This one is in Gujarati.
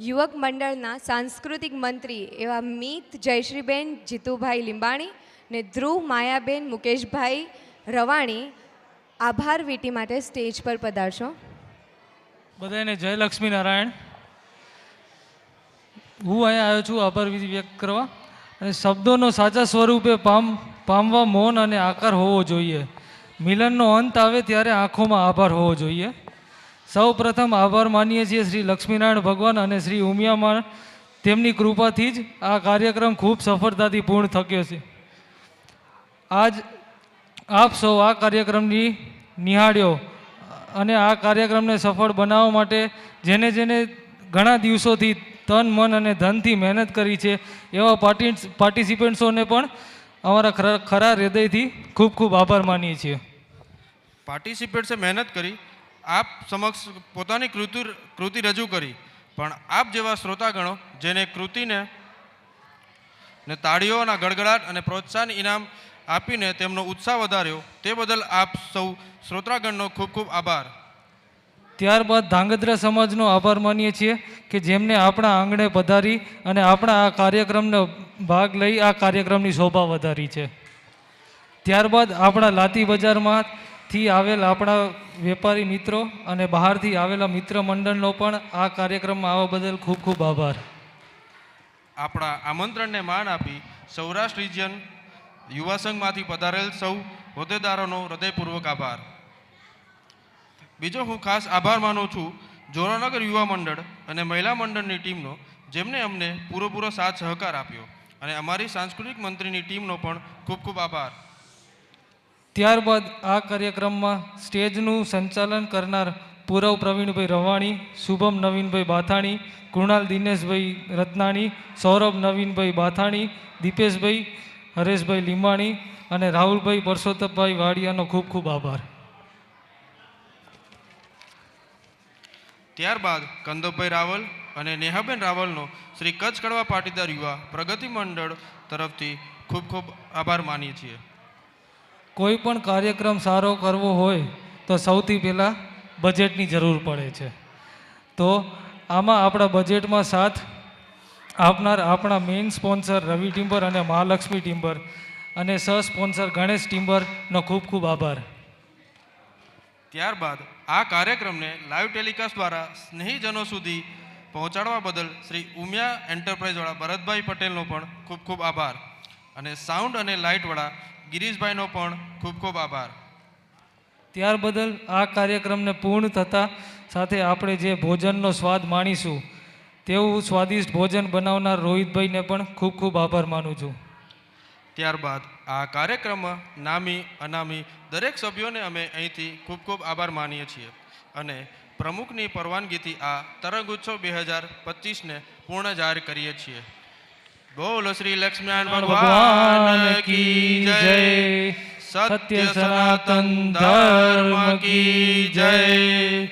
યુવક મંડળના સાંસ્કૃતિક મંત્રી એવા મિત જયશ્રીબેન, જીતુભાઈ લીંબાણી ને ધ્રુવ માયાબેન, મુકેશભાઈ રવાણી આભાર વીટી માટે સ્ટેજ પર પધારશો. બધાને જય લક્ષ્મી નારાયણ હું અહીંયા આવ્યો છું આભાર વ્યક્ત કરવા. અને શબ્દોનો સાચા સ્વરૂપે પામ, પામવા મૌન અને આકાર હોવો જોઈએ. મિલનનો અંત આવે ત્યારે આંખોમાં આભાર હોવો જોઈએ. સૌ પ્રથમ આભાર માનીએ છીએ શ્રી લક્ષ્મીનારાયણ ભગવાન અને શ્રી ઉમિયામાં તેમની કૃપાથી જ આ કાર્યક્રમ ખૂબ સફળતાથી પૂર્ણ થક્યો છે. આજ આપ સૌ આ કાર્યક્રમની નિહાળ્યો અને આ કાર્યક્રમને સફળ બનાવવા માટે જેને જેને ઘણા દિવસોથી તન, મન અને ધનથી મહેનત કરી છે, એવા પાર્ટી, પાર્ટિસિપન્ટ્સોને પણ અમારા ખરા હૃદયથી ખૂબ ખૂબ આભાર માનીએ છીએ. પાર્ટિસિપેટ્સે મહેનત કરી આપ સમક્ષ પોતાની કૃતિ કૃતિ રજૂ કરી. પણ આપ જેવા શ્રોતાગણો, જેને કૃતિને ને તાળીઓના ગડગડાટ અને પ્રોત્સાહન ઇનામ આપીને તેમનો ઉત્સાહ વધાર્યો, તે બદલ આપ સૌ શ્રોતાગણનો ખૂબ ખૂબ આભાર. ત્યારબાદ ધાંગધ્રા સમાજનો આભાર માનીએ છીએ કે જેમને આપણા આંગણે પધારી અને આપણા આ કાર્યક્રમનો ભાગ લઈ આ કાર્યક્રમની શોભા વધારી છે. ત્યારબાદ આપણા લાતી બજારમાંથી આવેલ આપણા વેપારી મિત્રો અને બહારથી આવેલા મિત્ર મંડળનો પણ આ કાર્યક્રમમાં આવવા બદલ ખૂબ ખૂબ આભાર. આપણા આમંત્રણને માન આપી સૌરાષ્ટ્ર રિજિયન યુવા સંઘમાંથી પધારેલ સૌ હોદ્દેદારોનો હૃદયપૂર્વક આભાર. બીજો હું ખાસ આભાર માનું છું જોરાનગર યુવા મંડળ અને મહિલા મંડળની ટીમનો, જેમને અમને પૂરેપૂરો સાથ સહકાર આપ્યો અને અમારી સાંસ્કૃતિક મંત્રીની ટીમનો પણ ખૂબ ખૂબ આભાર. ત્યારબાદ આ કાર્યક્રમમાં સ્ટેજનું સંચાલન કરનાર પૂરવ પ્રવીણભાઈ રવાણી, શુભમ નવીનભાઈ બાથાણી, કૃણાલ દિનેશભાઈ રત્નાણી, સૌરભ નવીનભાઈ બાથાણી, દીપેશભાઈ, હરેશભાઈ લીંબાણી અને રાહુલભાઈ પરસોત્તમભાઈ વાડિયાનો ખૂબ ખૂબ આભાર. ત્યારબાદ કંદોભાઈ રાવલ અને નેહાબેન રાવલનો શ્રી કચ્છ કડવા પાટીદાર યુવા પ્રગતિ મંડળ તરફથી ખૂબ ખૂબ આભાર માનીએ છીએ. કોઈ પણ કાર્યક્રમ સારો કરવો હોય તો સૌથી પહેલાં બજેટની જરૂર પડે છે. તો આમાં આપણા બજેટમાં સાથ આપનાર આપણા મેઇન સ્પોન્સર રવિ ટિમ્બર અને મહાલક્ષ્મી ટિમ્બર અને સહ સ્પોન્સર ગણેશ ટિમ્બરનો ખૂબ ખૂબ આભાર. ત્યારબાદ આ કાર્યક્રમને લાઈવ ટેલિકાસ્ટ દ્વારા સ્નેહીજનો સુધી પહોંચાડવા બદલ શ્રી ઉમિયા એન્ટરપ્રાઇઝવાળા ભરતભાઈ પટેલનો પણ ખૂબ ખૂબ આભાર. અને સાઉન્ડ અને લાઇટવાળા ગિરીશભાઈનો પણ ખૂબ ખૂબ આભાર. ત્યાર બદલ આ કાર્યક્રમને પૂર્ણ થતાં સાથે આપણે જે ભોજનનો સ્વાદ માણીશું તેવું સ્વાદિષ્ટ ભોજન બનાવનાર રોહિતભાઈને પણ ખૂબ ખૂબ આભાર માનું છું. ત્યારબાદ આ કાર્યક્રમમાં નામી અનામી દરેક સભ્યોને અમે અહીંથી ખૂબ ખૂબ આભાર માનીએ છીએ અને પ્રમુખની પરવાનગીથી આ તરંગ ઉત્સવ બે હજાર પચીસને પૂર્ણ જાહેર કરીએ છીએ. બોલો શ્રી લક્ષ્મીનારાયણ ભગવાન કી જય. સત્ય સનાતન ધર્મ કી જય.